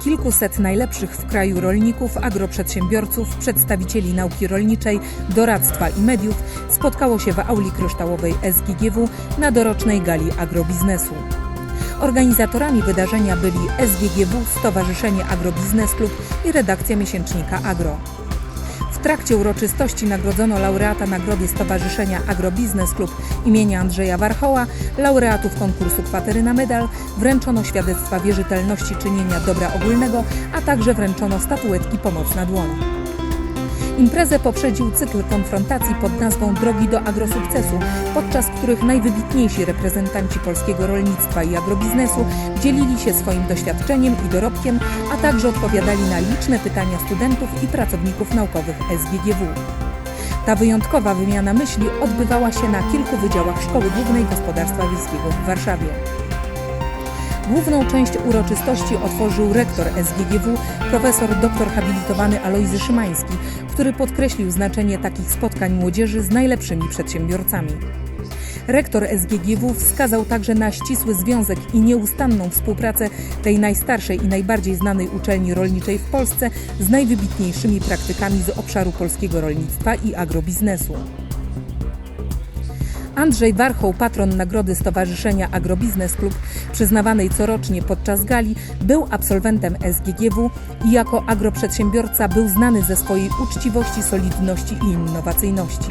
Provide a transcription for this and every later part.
Kilkuset najlepszych w kraju rolników, agroprzedsiębiorców, przedstawicieli nauki rolniczej, doradztwa i mediów spotkało się w auli kryształowej SGGW na dorocznej gali agrobiznesu. Organizatorami wydarzenia byli SGGW, Stowarzyszenie Agrobiznes Klub i redakcja miesięcznika Agro. W trakcie uroczystości nagrodzono laureata nagrody Stowarzyszenia Agrobiznes Klub imienia Andrzeja Warchoła, laureatów konkursu Kwatery na Medal, wręczono świadectwa wierzytelności czynienia dobra ogólnego, a także wręczono statuetki Pomoc na dłoń. Imprezę poprzedził cykl konfrontacji pod nazwą Drogi do agrosukcesu, podczas których najwybitniejsi reprezentanci polskiego rolnictwa i agrobiznesu dzielili się swoim doświadczeniem i dorobkiem, a także odpowiadali na liczne pytania studentów i pracowników naukowych SGGW. Ta wyjątkowa wymiana myśli odbywała się na kilku wydziałach Szkoły Głównej Gospodarstwa Wiejskiego w Warszawie. Główną część uroczystości otworzył rektor SGGW, profesor doktor habilitowany Alojzy Szymański, który podkreślił znaczenie takich spotkań młodzieży z najlepszymi przedsiębiorcami. Rektor SGGW wskazał także na ścisły związek i nieustanną współpracę tej najstarszej i najbardziej znanej uczelni rolniczej w Polsce z najwybitniejszymi praktykami z obszaru polskiego rolnictwa i agrobiznesu. Andrzej Warchoł, patron nagrody Stowarzyszenia Agrobiznes Klub, przyznawanej corocznie podczas gali, był absolwentem SGGW i jako agroprzedsiębiorca był znany ze swojej uczciwości, solidności i innowacyjności.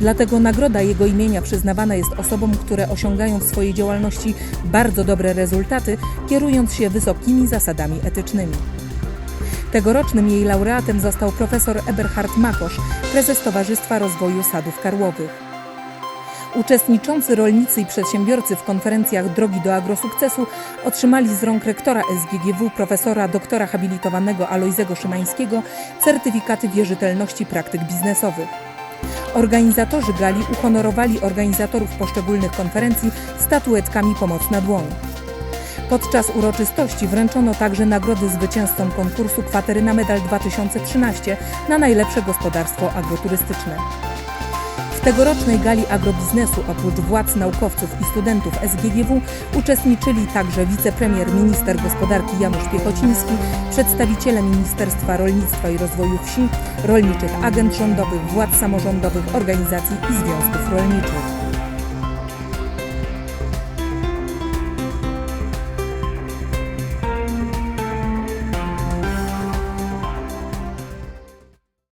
Dlatego nagroda jego imienia przyznawana jest osobom, które osiągają w swojej działalności bardzo dobre rezultaty, kierując się wysokimi zasadami etycznymi. Tegorocznym jej laureatem został profesor Eberhard Makosz, prezes Towarzystwa Rozwoju Sadów Karłowych. Uczestniczący rolnicy i przedsiębiorcy w konferencjach Drogi do Agrosukcesu otrzymali z rąk rektora SGGW profesora doktora habilitowanego Alojzego Szymańskiego certyfikaty wierzytelności praktyk biznesowych. Organizatorzy gali uhonorowali organizatorów poszczególnych konferencji statuetkami Pomoc na dłoń. Podczas uroczystości wręczono także nagrody zwycięzcom konkursu Kwatery na Medal 2013 na najlepsze gospodarstwo agroturystyczne. Tegorocznej gali agrobiznesu oprócz władz naukowców i studentów SGGW uczestniczyli także wicepremier minister gospodarki Janusz Piechociński, przedstawiciele Ministerstwa Rolnictwa i Rozwoju Wsi, rolniczych agent rządowych, władz samorządowych, organizacji i związków rolniczych.